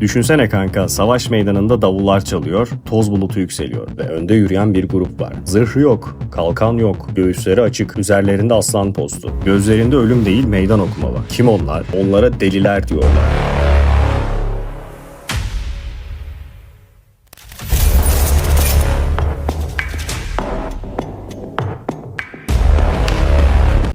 Düşünsene kanka, savaş meydanında davullar çalıyor, toz bulutu yükseliyor ve önde yürüyen bir grup var. Zırhı yok, kalkan yok, göğüsleri açık, üzerlerinde aslan postu. Gözlerinde ölüm değil meydan okuma var. Kim onlar? Onlara deliler diyorlar.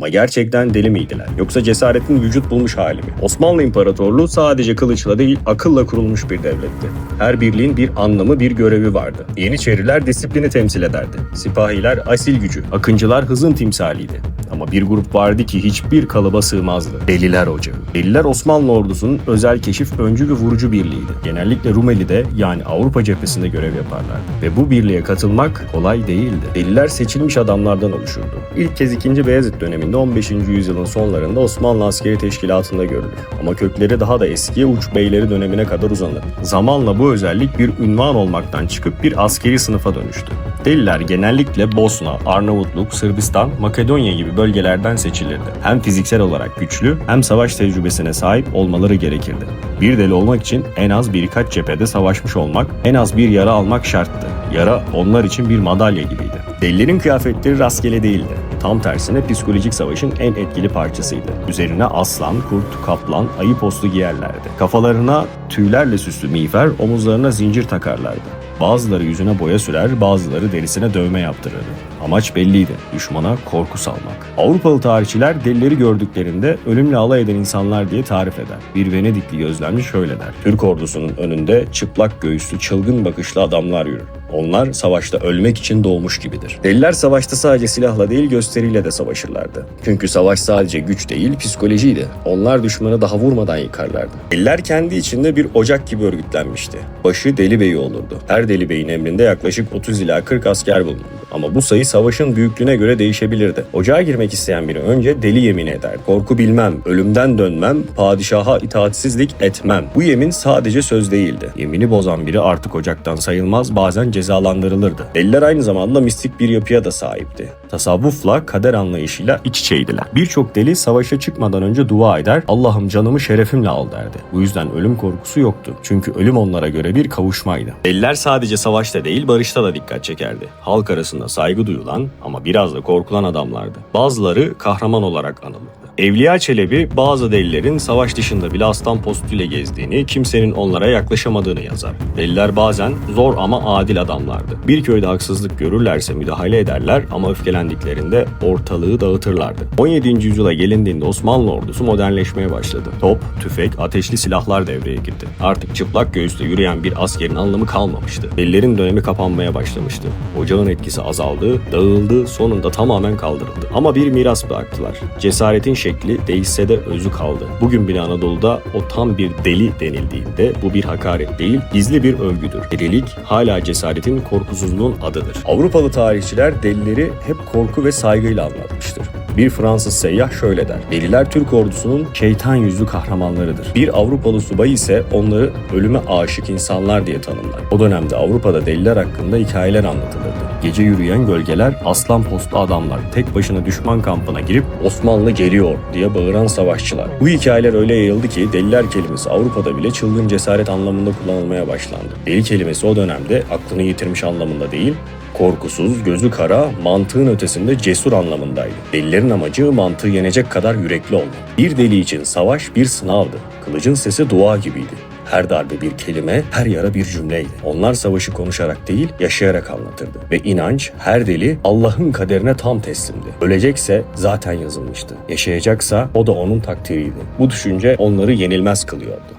Ama gerçekten deli miydiler? Yoksa cesaretin vücut bulmuş hali mi? Osmanlı İmparatorluğu sadece kılıçla değil akılla kurulmuş bir devletti. Her birliğin bir anlamı, bir görevi vardı. Yeniçeriler disiplini temsil ederdi. Sipahiler asil gücü, akıncılar hızın timsaliydi. Ama bir grup vardı ki hiçbir kalıba sığmazdı. Deliler Ocağı. Deliler Osmanlı ordusunun özel keşif, öncü ve vurucu birliğiydi. Genellikle Rumeli'de yani Avrupa cephesinde görev yaparlardı. Ve bu birliğe katılmak kolay değildi. Deliler seçilmiş adamlardan oluşurdu. İlk kez 2. Beyazıt döneminde 15. yüzyılın sonlarında Osmanlı askeri teşkilatında görülür. Ama kökleri daha da eskiye uç beyleri dönemine kadar uzanır. Zamanla bu özellik bir ünvan olmaktan çıkıp bir askeri sınıfa dönüştü. Deliler genellikle Bosna, Arnavutluk, Sırbistan, Makedonya gibi bölgelerden seçilirdi. Hem fiziksel olarak güçlü hem savaş tecrübesine sahip olmaları gerekirdi. Bir deli olmak için en az birkaç cephede savaşmış olmak, en az bir yara almak şarttı. Yara onlar için bir madalya gibiydi. Delilerin kıyafetleri rastgele değildi. Tam tersine psikolojik savaşın en etkili parçasıydı. Üzerine aslan, kurt, kaplan, ayı postu giyerlerdi. Kafalarına tüylerle süslü miğfer, omuzlarına zincir takarlardı. Bazıları yüzüne boya sürer, bazıları derisine dövme yaptırırdı. Amaç belliydi, düşmana korku salmak. Avrupalı tarihçiler delileri gördüklerinde ölümle alay eden insanlar diye tarif eder. Bir Venedikli gözlemci şöyle der. Türk ordusunun önünde çıplak göğüslü, çılgın bakışlı adamlar yürür. Onlar savaşta ölmek için doğmuş gibidir. Deliler savaşta sadece silahla değil gösteriyle de savaşırlardı. Çünkü savaş sadece güç değil psikolojiydi. Onlar düşmanı daha vurmadan yıkarlardı. Deliler kendi içinde bir ocak gibi örgütlenmişti. Başı deli beyi olurdu. Her deli beyin emrinde yaklaşık 30 ila 40 asker bulunurdu. Ama bu sayı savaşın büyüklüğüne göre değişebilirdi. Ocağa girmek isteyen biri önce deli yemin eder. Korku bilmem, ölümden dönmem, padişaha itaatsizlik etmem. Bu yemin sadece söz değildi. Yemini bozan biri artık ocaktan sayılmaz, bazen cezalandırılırdı. Deliler aynı zamanda mistik bir yapıya da sahipti. Tasavvufla, kader anlayışıyla iç içeydiler. Birçok deli savaşa çıkmadan önce dua eder, Allah'ım canımı şerefimle al derdi. Bu yüzden ölüm korkusu yoktu. Çünkü ölüm onlara göre bir kavuşmaydı. Deliler sadece savaşta değil barışta da dikkat çekerdi. Halk arasında saygı duyulan ama biraz da korkulan adamlardı. Bazıları kahraman olarak anılırdı. Evliya Çelebi bazı delilerin savaş dışında bile aslan postuyla gezdiğini, kimsenin onlara yaklaşamadığını yazar. Deliler bazen zor ama adil adamlardı. Bir köyde haksızlık görürlerse müdahale ederler ama öfkelendiklerinde ortalığı dağıtırlardı. 17. yüzyıla gelindiğinde Osmanlı ordusu modernleşmeye başladı. Top, tüfek, ateşli silahlar devreye girdi. Artık çıplak göğüsle yürüyen bir askerin anlamı kalmamıştı. Delilerin dönemi kapanmaya başlamıştı. Ocağın etkisi azaldı, dağıldı, sonunda tamamen kaldırıldı. Ama bir miras bıraktılar. Cesaretin şekli değişse de özü kaldı. Bugün bile Anadolu'da o tam bir deli denildiğinde bu bir hakaret değil, gizli bir övgüdür. Delilik hala cesaretin, korkusuzluğun adıdır. Avrupalı tarihçiler delileri hep korku ve saygıyla anlatmıştır. Bir Fransız seyyah şöyle der. Deliler Türk ordusunun şeytan yüzlü kahramanlarıdır. Bir Avrupalı subay ise onları ölüme aşık insanlar diye tanımlar. O dönemde Avrupa'da deliler hakkında hikayeler anlatılırdı. Gece yürüyen gölgeler, aslan postlu adamlar, tek başına düşman kampına girip Osmanlı geliyor diye bağıran savaşçılar. Bu hikayeler öyle yayıldı ki deliler kelimesi Avrupa'da bile çılgın cesaret anlamında kullanılmaya başlandı. Deli kelimesi o dönemde aklını yitirmiş anlamında değil, korkusuz, gözü kara, mantığın ötesinde cesur anlamındaydı. Delilerin amacı mantığı yenecek kadar yürekli olmak. Bir deli için savaş bir sınavdı. Kılıcın sesi dua gibiydi. Her darbe bir kelime, her yara bir cümleydi. Onlar savaşı konuşarak değil, yaşayarak anlatırdı. Ve inanç, her deli Allah'ın kaderine tam teslimdi. Ölecekse zaten yazılmıştı. Yaşayacaksa o da onun takdiriydi. Bu düşünce onları yenilmez kılıyordu.